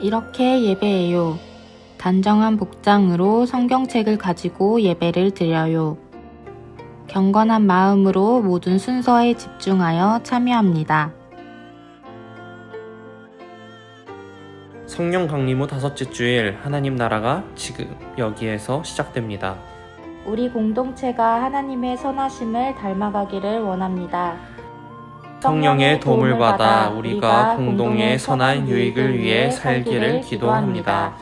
이렇게 예배해요. 단정한 복장으로 성경책을 가지고 예배를 드려요. 경건한 마음으로 모든 순서에 집중하여 참여합니다. 성령 강림 후 다섯째 주일 하나님 나라가 지금 여기에서 시작됩니다. 우리 공동체가 하나님의 선하심을 닮아가기를 원합니다. 성령의 도움을 받아 우리가 공동의 선한 유익을 위해 살기를 기도합니다.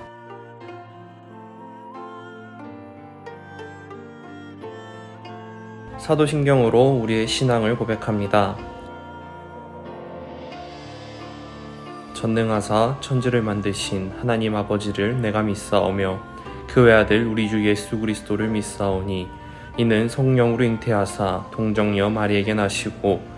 사도신경으로 우리의 신앙을 고백합니다. 전능하사 천지를 만드신 하나님 아버지를 내가 믿사오며 그 외아들 우리 주 예수 그리스도를 믿사오니 이는 성령으로 잉태하사 동정녀 마리에게 나시고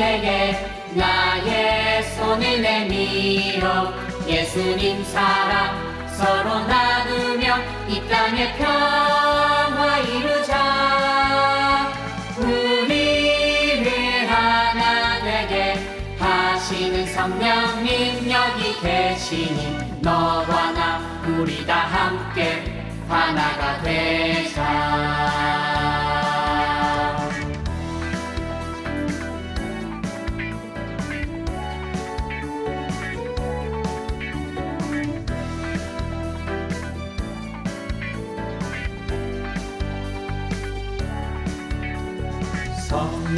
친구에게 나의 손을 내밀어 예수님 사랑 서로 나누며 이 땅의 평화 이루자. 우리를 하나 되게 하시는 성령님 여기 계시니 너와 나 우리 다 함께 하나가 되자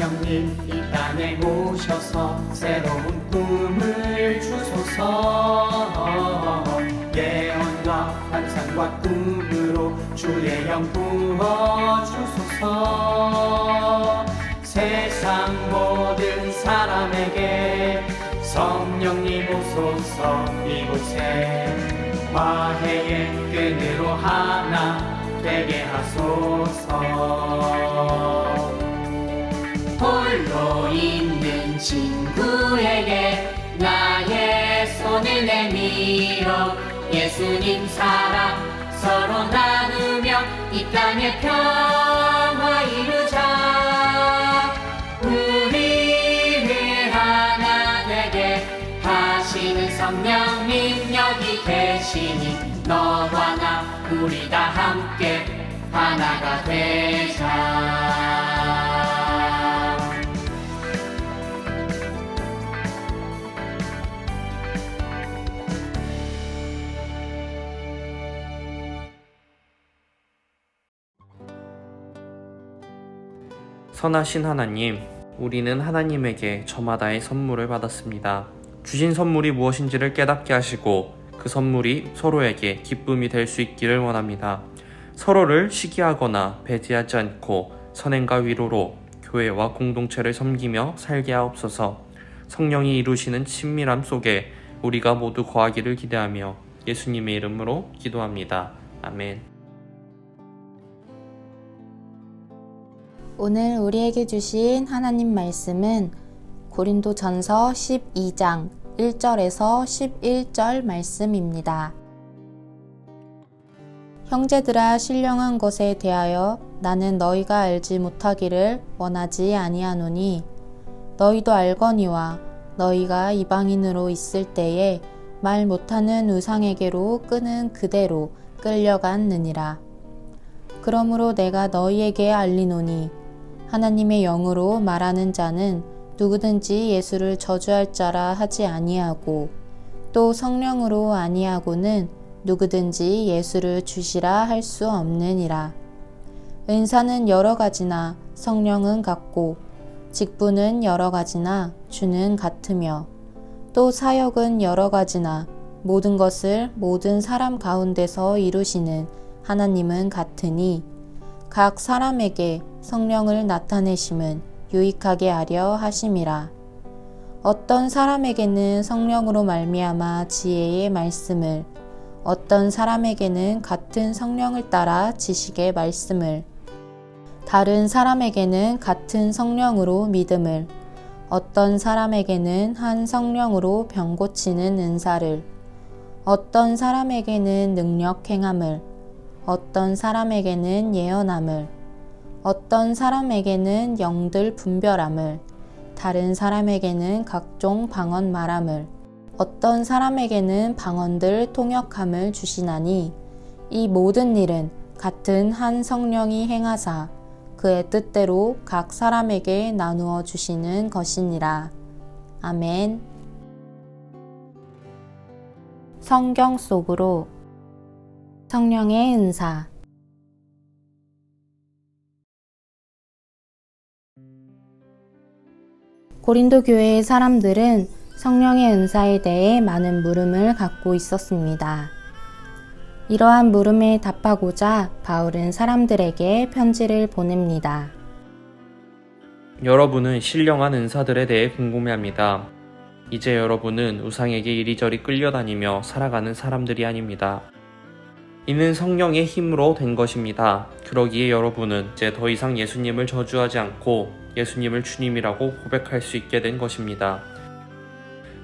성령님 이 땅에 오셔서 새로운 꿈을 주소서. 예언과 환상과 꿈으로 주의 영 부어주소서. 세상 모든 사람에게 성령님 오소서. 이곳에 화해의 끈으로 하나 되게 하소서 있는 친구에게 나의 손을 내밀어 예수님 사랑 서로 나누며 이 땅의 평화 이루자. 우리를 하나 되게 하시는 성령님 여기 계시니 너와 나 우리 다 함께 하나가 되자 선하신 하나님, 우리는 하나님에게 저마다의 선물을 받았습니다. 주신 선물이 무엇인지를 깨닫게 하시고 그 선물이 서로에게 기쁨이 될 수 있기를 원합니다. 서로를 시기하거나 배제하지 않고 선행과 위로로 교회와 공동체를 섬기며 살게 하옵소서. 성령이 이루시는 친밀함 속에 우리가 모두 거하기를 기대하며 예수님의 이름으로 기도합니다. 아멘. 오늘 우리에게 주신 하나님 말씀은 고린도 전서 12장 1절에서 11절 말씀입니다. 형제들아 신령한 것에 대하여 나는 너희가 알지 못하기를 원하지 아니하노니 너희도 알거니와 너희가 이방인으로 있을 때에 말 못하는 우상에게로 끄는 그대로 끌려갔느니라. 그러므로 내가 너희에게 알리노니 하나님의 영으로 말하는 자는 누구든지 예수를 저주할 자라 하지 아니하고 또 성령으로 아니하고는 누구든지 예수를 주시라 할 수 없느니라. 은사는 여러 가지나 성령은 같고 직분은 여러 가지나 주는 같으며 또 사역은 여러 가지나 모든 것을 모든 사람 가운데서 이루시는 하나님은 같으니 각 사람에게 성령을 나타내심은 유익하게 하려 하심이라. 어떤 사람에게는 성령으로 말미암아 지혜의 말씀을 어떤 사람에게는 같은 성령을 따라 지식의 말씀을 다른 사람에게는 같은 성령으로 믿음을 어떤 사람에게는 한 성령으로 병 고치는 은사를 어떤 사람에게는 능력 행함을 어떤 사람에게는 예언함을 어떤 사람에게는 영들 분별함을 다른 사람에게는 각종 방언 말함을 어떤 사람에게는 방언들 통역함을 주시나니 이 모든 일은 같은 한 성령이 행하사 그의 뜻대로 각 사람에게 나누어 주시는 것이니라. 아멘. 성경 속으로 성령의 은사 고린도 교회의 사람들은 성령의 은사에 대해 많은 물음을 갖고 있었습니다. 이러한 물음에 답하고자 바울은 사람들에게 편지를 보냅니다. 여러분은 신령한 은사들에 대해 궁금해합니다. 이제 여러분은 우상에게 이리저리 끌려다니며 살아가는 사람들이 아닙니다. 이는 성령의 힘으로 된 것입니다. 그러기에 여러분은 이제 더 이상 예수님을 저주하지 않고 예수님을 주님이라고 고백할 수 있게 된 것입니다.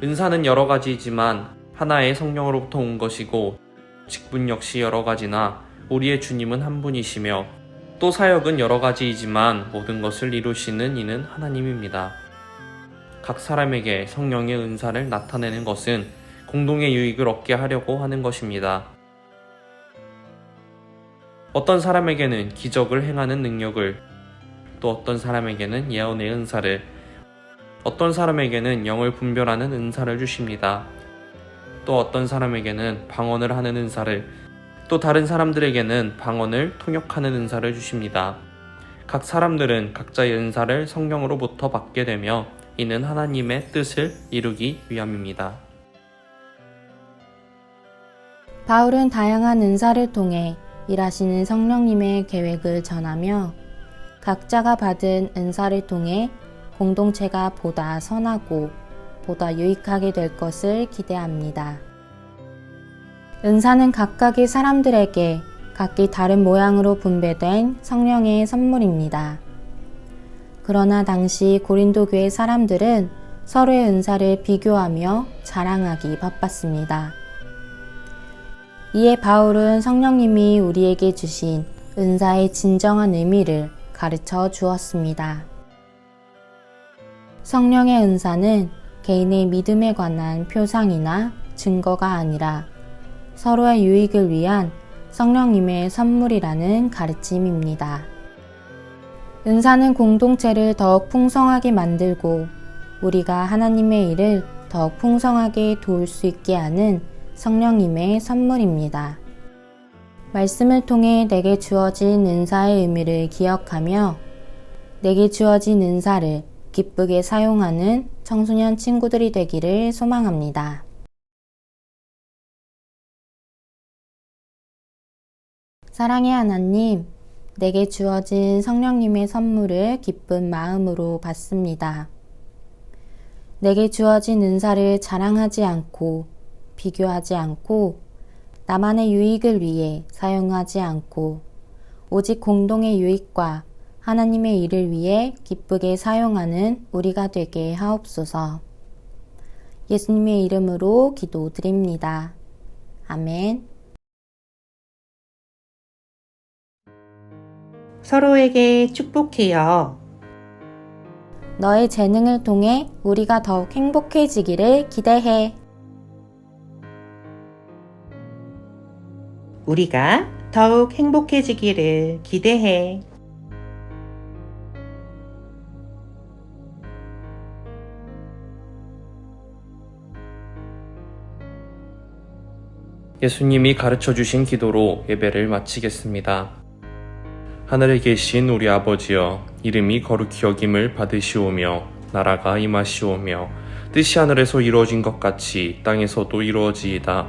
은사는 여러 가지이지만 하나의 성령으로부터 온 것이고 직분 역시 여러 가지나 우리의 주님은 한 분이시며 또 사역은 여러 가지이지만 모든 것을 이루시는 이는 하나님입니다. 각 사람에게 성령의 은사를 나타내는 것은 공동의 유익을 얻게 하려고 하는 것입니다. 어떤 사람에게는 기적을 행하는 능력을, 또 어떤 사람에게는 예언의 은사를, 어떤 사람에게는 영을 분별하는 은사를 주십니다. 또 어떤 사람에게는 방언을 하는 은사를, 또 다른 사람들에게는 방언을 통역하는 은사를 주십니다. 각 사람들은 각자의 은사를 성령으로부터 받게 되며 이는 하나님의 뜻을 이루기 위함입니다. 바울은 다양한 은사를 통해 일하시는 성령님의 계획을 전하며 각자가 받은 은사를 통해 공동체가 보다 선하고 보다 유익하게 될 것을 기대합니다. 은사는 각각의 사람들에게 각기 다른 모양으로 분배된 성령의 선물입니다. 그러나 당시 고린도 교회 사람들은 서로의 은사를 비교하며 자랑하기 바빴습니다. 이에 바울은 성령님이 우리에게 주신 은사의 진정한 의미를 가르쳐 주었습니다. 성령의 은사는 개인의 믿음에 관한 표상이나 증거가 아니라 서로의 유익을 위한 성령님의 선물이라는 가르침입니다. 은사는 공동체를 더욱 풍성하게 만들고 우리가 하나님의 일을 더욱 풍성하게 도울 수 있게 하는 성령님의 선물입니다. 말씀을 통해 내게 주어진 은사의 의미를 기억하며 내게 주어진 은사를 기쁘게 사용하는 청소년 친구들이 되기를 소망합니다. 사랑의 하나님, 내게 주어진 성령님의 선물을 기쁜 마음으로 받습니다. 내게 주어진 은사를 자랑하지 않고 비교하지 않고 나만의 유익을 위해 사용하지 않고 오직 공동의 유익과 하나님의 일을 위해 기쁘게 사용하는 우리가 되게 하옵소서. 예수님의 이름으로 기도드립니다. 아멘. 서로에게 축복해요. 너의 재능을 통해 우리가 더욱 행복해지기를 기대해. 우리가 더욱 행복해지기를 기대해. 예수님이 가르쳐 주신 기도로 예배를 마치겠습니다. 하늘에 계신 우리 아버지여, 이름이 거룩히 여김을 받으시오며, 나라가 임하시오며, 뜻이 하늘에서 이루어진 것 같이 땅에서도 이루어지이다.